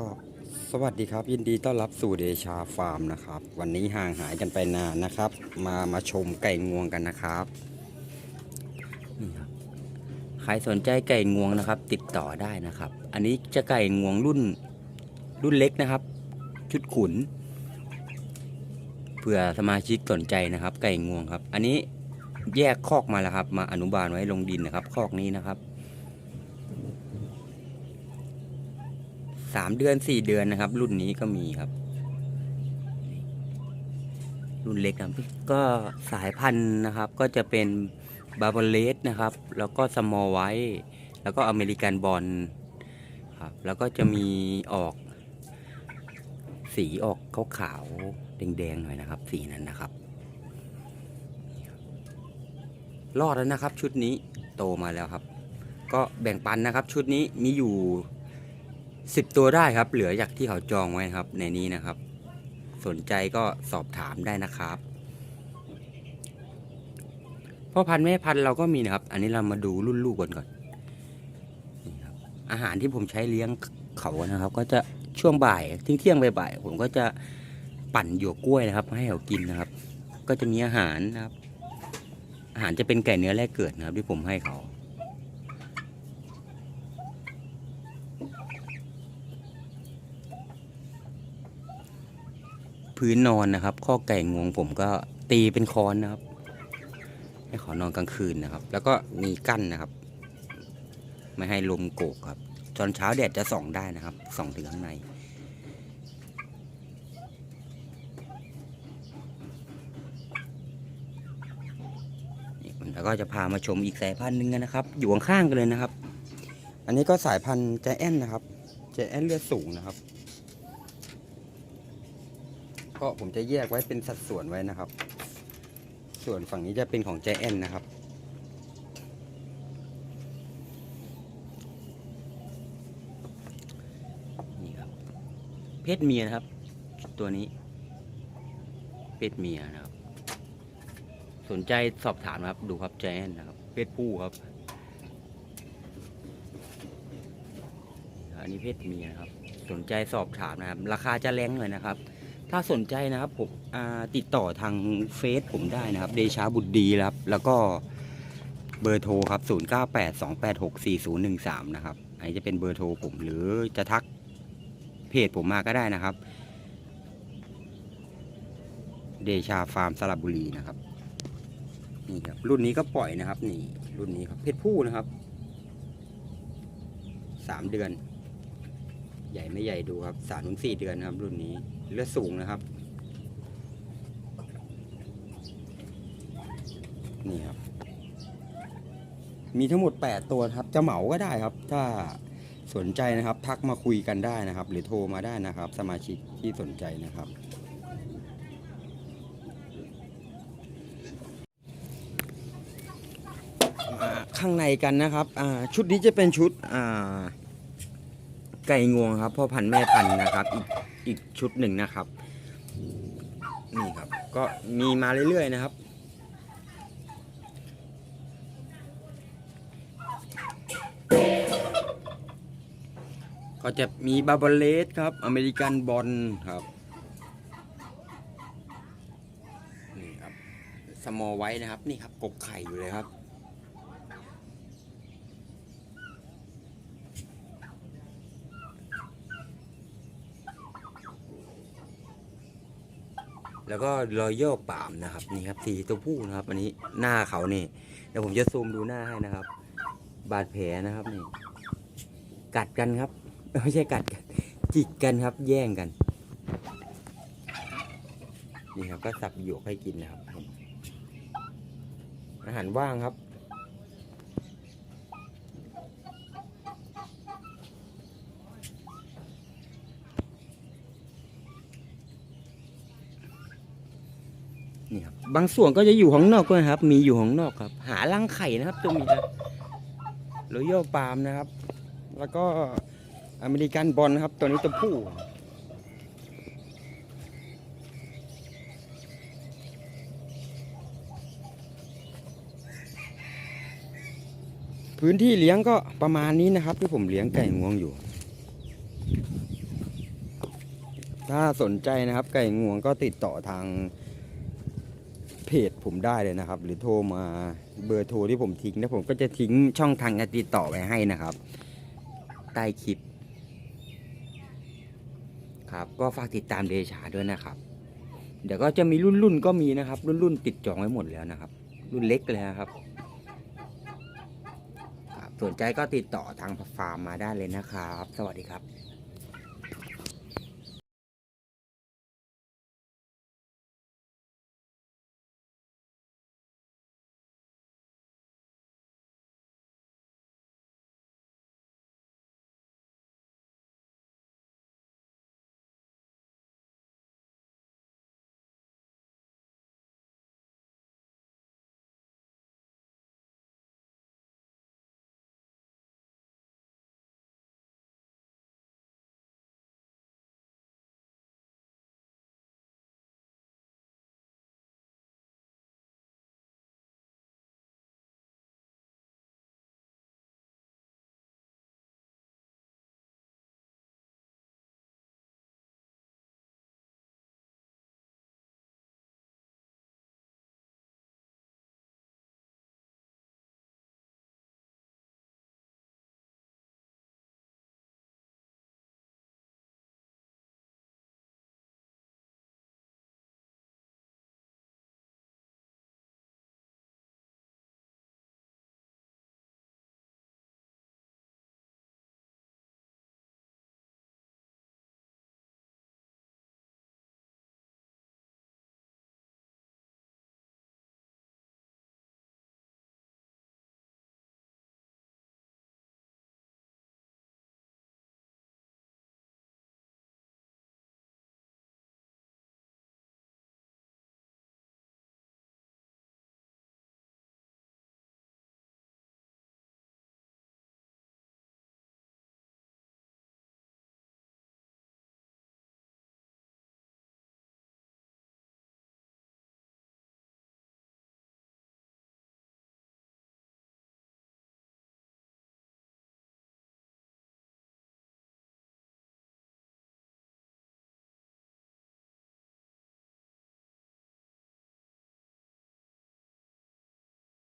ก็สวัสดีครับ ยินดีต้อนรับสู่เดชาฟาร์มนะครับ วันนี้ห่างหายกันไปนานนะครับ มามาชมไก่งวงกันนะครับนี่ครับใครสนใจไก่งวงนะครับ ติดต่อได้นะครับ อันนี้จะไก่งวงรุ่นรุ่นเล็กนะครับ ชุดขุนเผื่อสมาชิกสนใจนะครับ ไก่งวงครับ อันนี้แยกคอกมาแล้วครับ มาอนุบาลไว้ลงดินนะครับ คอกนี้นะครับ สามเดือนสี่เดือนนะครับ รุ่นนี้ก็มีครับ รุ่นเล็กนะก็สายพันธุ์นะครับ ก็จะเป็นบาร์บเลสนะครับ แล้วก็สมอลไวท์แล้วก็อเมริกันบอลครับแล้วก็จะมีออก สีออกขาวๆแดงๆหน่อยนะครับ สีนั้นนะครับรอดแล้วนะครับ ชุดนี้โตมาแล้วครับ ก็แบ่งปันนะครับ ชุดนี้มีอยู่ สิบตัวได้ครับ เหลือจากที่เขาจองไว้ครับ ในนี้นะครับ สนใจก็สอบถามได้นะครับพ่อพันธุ์แม่พันธุ์เราก็มีนะครับ อันนี้เรามาดูรุ่นลูกก่อนก่อนนี่ครับอาหารที่ผมใช้เลี้ยงเขานะครับ ก็จะช่วงบ่ายเที่ยงเที่ยงบ่ายๆผมก็จะปั่นหยวกกล้วยนะครับ ให้เขากินนะครับ ก็จะมีอาหารนะครับ อาหารจะเป็นไก่เนื้อแรกเกิดนะครับ ที่ผมให้เขา พื้นนอนนะครับ ข้อไก่งวงผมก็ตีเป็นค้อนนะครับให้ขานอนกลางคืนนะครับ แล้วก็มีกั้นนะครับ ไม่ให้ลมโกกครับตอนเช้าแดดจะส่องได้นะครับส่องถึงข้างในแล้วก็จะพามาชมอีกสายพันธุ์หนึ่งนะครับ อยู่ข้างๆกันเลยนะครับ อันนี้ก็สายพันธุ์ใจแอนนะครับใจแอนเลือดสูงนะครับ ก็ผมจะแยกไว้เป็นสัดส่วนไว้นะครับ ส่วนฝั่งนี้จะเป็นของใจแอนนะครับ นี่ครับ เพศเมียนะครับ ตัวนี้ เพศเมียนะครับ สนใจสอบถามนะครับ ดูครับใจแอนนะครับ เพศผู้ครับ อันนี้เพศเมียนะครับ สนใจสอบถามนะครับ ราคาจะแรงหน่อยนะครับ ถ้าสนใจนะครับผมติดต่อทางเฟซผมได้นะครับ เดชาบุตรดีครับ แล้วก็เบอร์โทรครับ 0982864013 นะครับ อันนี้จะเป็นเบอร์โทรผมหรือจะทักเพจผมมาก็ได้นะครับ เดชาฟาร์มสระบุรีนะครับ นี่ครับ รุ่นนี้ก็ปล่อยนะครับ นี่ รุ่นนี้ครับ เพศผู้นะครับ สามเดือน ใหญ่ไม่ใหญ่ดูครับสามถึงสี่เดือนครับ รุ่นนี้เลือดสูงนะครับ นี่ครับ มีทั้งหมด8ตัวครับ จะเหมาก็ได้ครับ ถ้าสนใจนะครับ ทักมาคุยกันได้นะครับ หรือโทรมาได้นะครับ สมาชิกที่สนใจนะครับข้างในกันนะครับชุดนี้จะเป็นชุดอ่า ไก่งวงครับพ่อพันธุ์แม่พันธุ์นะครับ อีกอีกชุดหนึ่งนะครับ นี่ครับ ก็มีมาเรื่อยๆนะครับ ก็จะมีบาบาเลสครับ อเมริกันบอลครับนี่ครับสมอไว้นะครับ นี่ครับกบไข่อยู่เลยครับ แล้วก็รอยโยกปามนะครับนี่ครับสีตัวผู้นะครับ อันนี้หน้าเขานี่เดี๋ยวผมจะซูมดูหน้าให้นะครับ บาดแผลนะครับนี่ กัดกันครับไม่ใช่กัดกันจิกกันครับ แย่งกันนี่ครับก็สับหยวกให้กินนะครับอาหารว่างครับ นี่ครับบางส่วนก็จะอยู่ข้างนอกด้วยครับ มีอยู่ข้างนอกครับ หารังไข่นะครับตัวมีนะโรยัลปาล์มนะครับ แล้วก็อเมริกันบอลนะครับ ตัวนี้ตัวผู้พื้นที่เลี้ยงก็ประมาณนี้นะครับ ที่ผมเลี้ยงไก่งวงอยู่ ถ้าสนใจนะครับ ไก่งวงก็ติดต่อทาง เพจผมได้เลยนะครับ หรือโทรมาเบอร์โทรที่ผมทิ้งนะผมก็จะทิ้งช่องทางการติดต่อไว้ให้นะครับ ใต้คลิป ครับ ก็ฝากติดตามเดชาด้วยนะครับ เดี๋ยวก็จะมีรุ่นรุ่นๆก็มีนะครับ รุ่นรุ่นๆติดจองไว้หมดแล้วนะครับ รุ่นเล็กเลยนะครับครับสนใจก็ติดต่อทางฟาร์มมาได้เลยนะครับ สวัสดีครับ